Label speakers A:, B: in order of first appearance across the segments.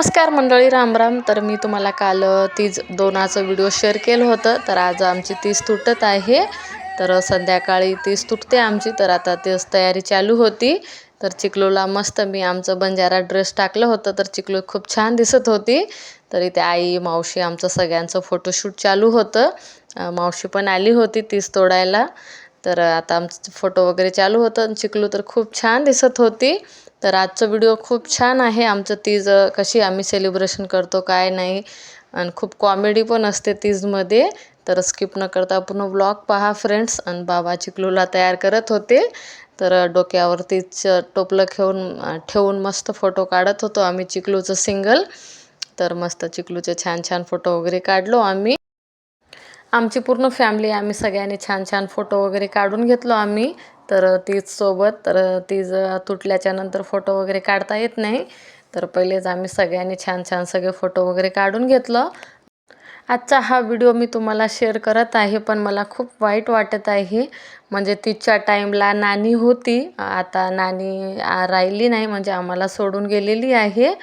A: नमस्कार मंडळी रामराम तर मी तुम्हाला काल तीज दोनाचं व्हिडिओ शेअर केलं होतं. तर आज आमची तीज तुटत आहे. तर संध्याकाळी तीज तुटते आमची. तर आता तीच तयारी चालू होती. तर चिकलूला मस्त मी आमचं बंजारा ड्रेस टाकलं होतं. तर चिकलू खूप छान दिसत होती. तर इथे आई मावशी आमचं सगळ्यांचं फोटोशूट चालू होतं. मावशी पण आली होती तीज तोडायला. तर आता आमचं फोटो वगैरे चालू होतं. चिकलू तर खूप छान दिसत होती. तर आजचं व्हिडिओ खूप छान आहे. आमचं तीज कशी आम्ही सेलिब्रेशन करतो काय नाही आणि खूप कॉमेडी पण असते तीजमध्ये तर स्किप न करता पूर्ण ब्लॉग पहा फ्रेंड्स आणि बाबा चिकलूला तयार करत होते. तर अ, डोक्यावर टोपलं घेऊन ठेवून मस्त फोटो काढत होतो आम्ही चिकलूचं सिंगल तर मस्त चिकलूचे छान छान फोटो वगैरे काढलो आम्ही. आमची पूर्ण फॅमिली आम्ही सगळ्यांनी छान छान फोटो वगैरे काढून घेतलो आम्ही. तर तिचसोबत सोबत तर तीज तुटल्याच्यानंतर फोटो वगैरे काढता येत नाही. तर पहिलेच आम्ही सगळ्यांनी छान छान सगळे फोटो वगैरे काढून घेतलं. आजचा हा व्हिडिओ मी तुम्हाला शेअर करत आहे पण मला खूप वाईट वाटत आहे. म्हणजे तिच्या टाईमला नानी होती. आता नानी राहिली नाही म्हणजे आम्हाला सोडून गेलेली आहे.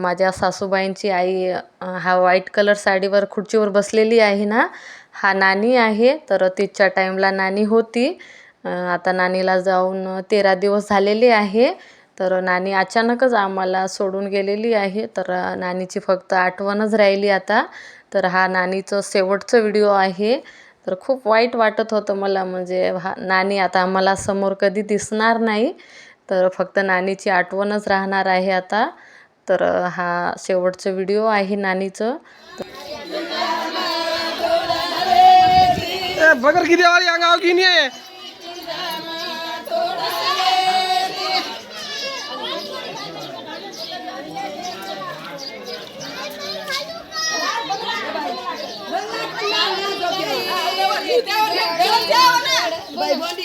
A: माझ्या सासूबाईंची आई हा व्हाईट कलर साडीवर खुर्चीवर बसलेली आहे ना. हा नानी आहे तर तिच्या टाईमला नानी होती. आता नानीला जाऊन तेरा दिवस झालेले आहे. तर नानी अचानकच आम्हाला सोडून गेलेली आहे. तर नानीची फक्त आठवणच राहिली आता. तर हा नानीचं शेवटचं व्हिडिओ आहे. तर खूप वाईट वाटत होतं मला. म्हणजे हा नानी आता आम्हाला समोर कधी दिसणार नाही. तर फक्त नानीची आठवणच राहणार आहे आता. तर हा शेवटचं व्हिडिओ आहे नानीचं.
B: ए, बगर की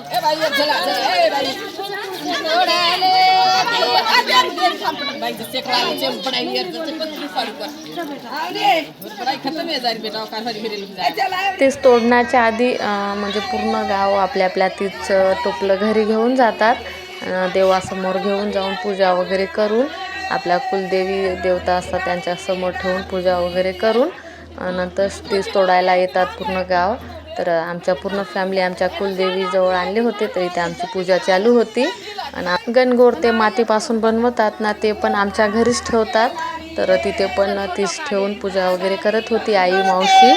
B: देवाली अंगाव की नाही आहे
A: तेच तोडण्याच्या आधी म्हणजे पूर्ण गाव आपल्या आपल्या तीच टोपलं घरी घेऊन जातात. देवासमोर घेऊन जाऊन पूजा वगैरे करून आपल्या कुलदेवी देवता असतात त्यांच्यासमोर ठेवून पूजा वगैरे करून नंतर तीच तोडायला येतात पूर्ण गाव. तर आमच्या पूर्ण फॅमिली आमच्या कुलदेवीजवळ आणले होते तर इथे आमची पूजा चालू होती. आणि गणगोर ते मातीपासून बनवतात ना ते पण आमच्या घरीच ठेवतात. तर तिथे पण तीच ठेवून पूजा वगैरे करत होती आई मावशी.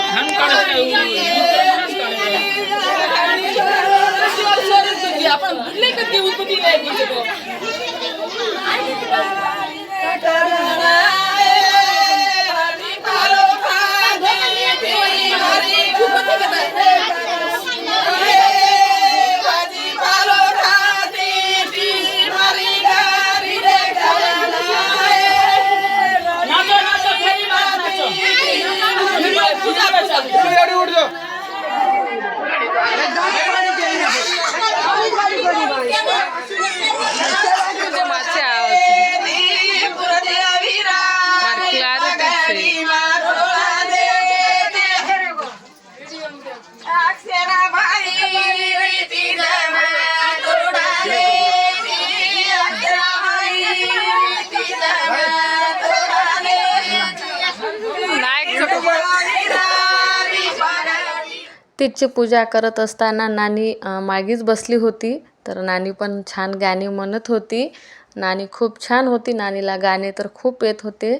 B: तिची पूजा करत असताना नानी मागेच मागीच बसली होती. तर नानी पण छान गाणी म्हणत होती. नानी खूप छान होती. नानीला गाणे तर खूप येत होते.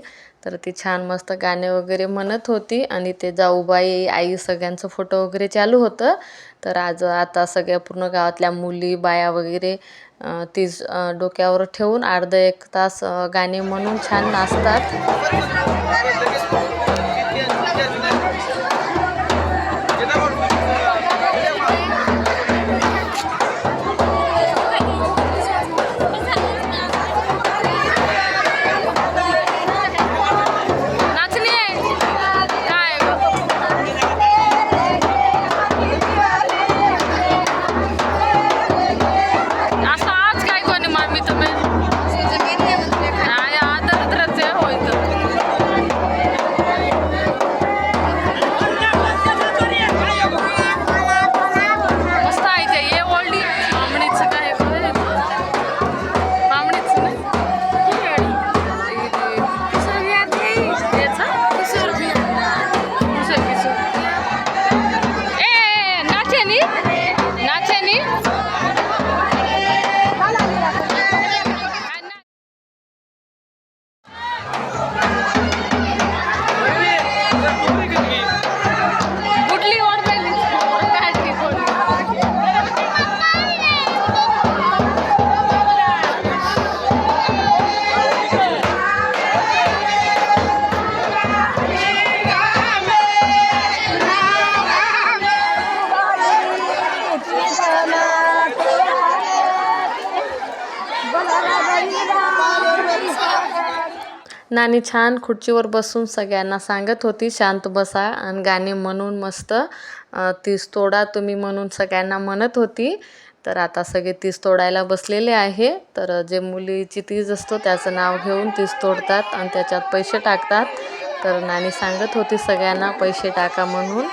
B: तर ती छान मस्त गाणे वगैरे म्हणत होती. आणि ते जाऊबाई आई सगळ्यांचं फोटो वगैरे चालू होतं. तर आज आता सगळ्या पूर्ण गावातल्या मुली बाया वगैरे तीच डोक्यावर ठेवून अर्धा एक तास गाणे म्हणून छान नाचतात.
A: नानी छान खुर्चीवर बसून सगळ्यांना सांगत होती शांत बसा आणि गाणे म्हणून मस्त. तीस तोडा तुम्ही म्हणून सगळ्यांना म्हणत होती. तर आता सगळे तीस तोडायला बसलेले आहे. तर जे मुलीची तीज असतो त्याचं नाव घेऊन तीस तोडतात आणि त्याच्यात पैसे टाकतात. तर नानी सांगत होती सगळ्यांना पैसे टाका म्हणून.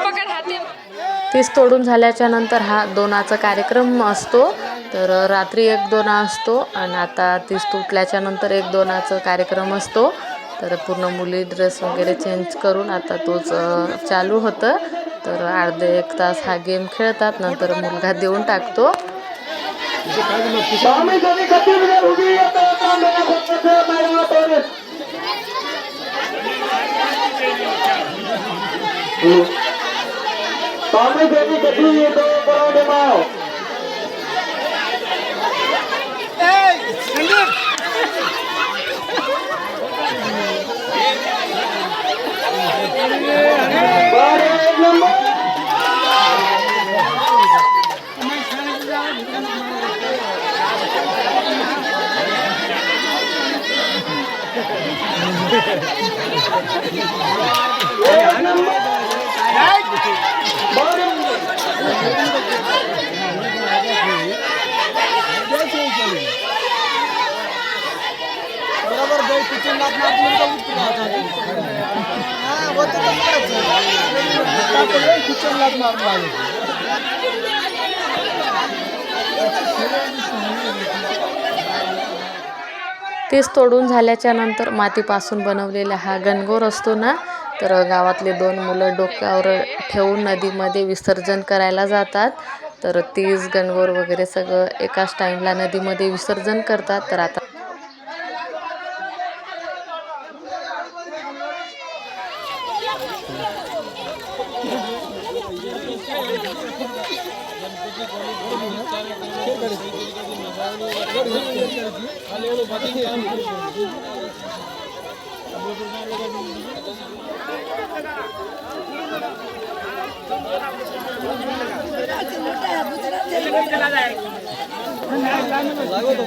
B: पकड हाते
A: तीस तोडून झाल्याच्यानंतर हा दोनाचा कार्यक्रम असतो. तर रात्री एक दोना असतो आणि आता तीस तुटल्याच्या नंतर एक दोनाचा कार्यक्रम असतो. तर पूर्ण मुली ड्रेस वगैरे चेंज करून आता तोच चालू होतं. तर अर्धे एक तास हा गेम खेळतात नंतर मुलगा देऊन टाकतो.
C: स्वामी एक नंबर बरं.
D: बरोबर गाई पिचून लात मारून किचन लात मारून लागेल
A: तेच तोडून झाल्याच्यानंतर मातीपासून बनवलेला हा गणगोर असतो ना तर गावातले दोन मुलं डोक्यावर ठेवून नदीमध्ये विसर्जन करायला जातात. तर तीस गणगोर वगैरे सगळं एकाच टाईमला नदीमध्ये विसर्जन करतात. तर आता লাগো তো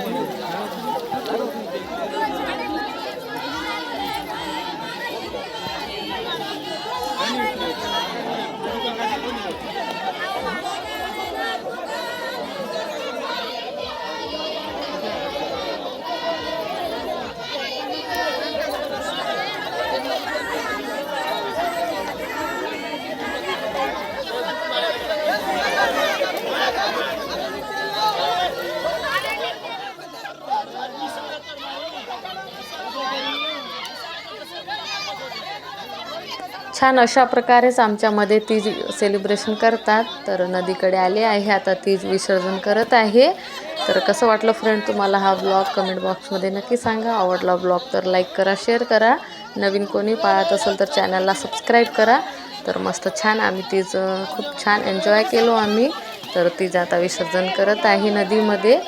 A: छान अशा प्रकारेच आमच्यामध्ये तीज सेलिब्रेशन करतात. तर नदीकडे आले आहे. आता तीज विसर्जन करत आहे. तर कसं वाटलं फ्रेंड तुम्हाला हा ब्लॉग कमेंट बॉक्समध्ये नक्की सांगा. आवडला ब्लॉग तर लाईक करा शेअर करा. नवीन कोणी पाळत असेल तर चॅनलला सबस्क्राईब करा. तर मस्त छान आम्ही तीज खूप छान एन्जॉय केलो आम्ही. तर तीज आता विसर्जन करत आहे नदीमध्ये.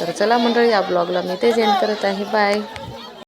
A: तर चला मंडळी या ब्लॉगला मी तेच एंड करत आहे. बाय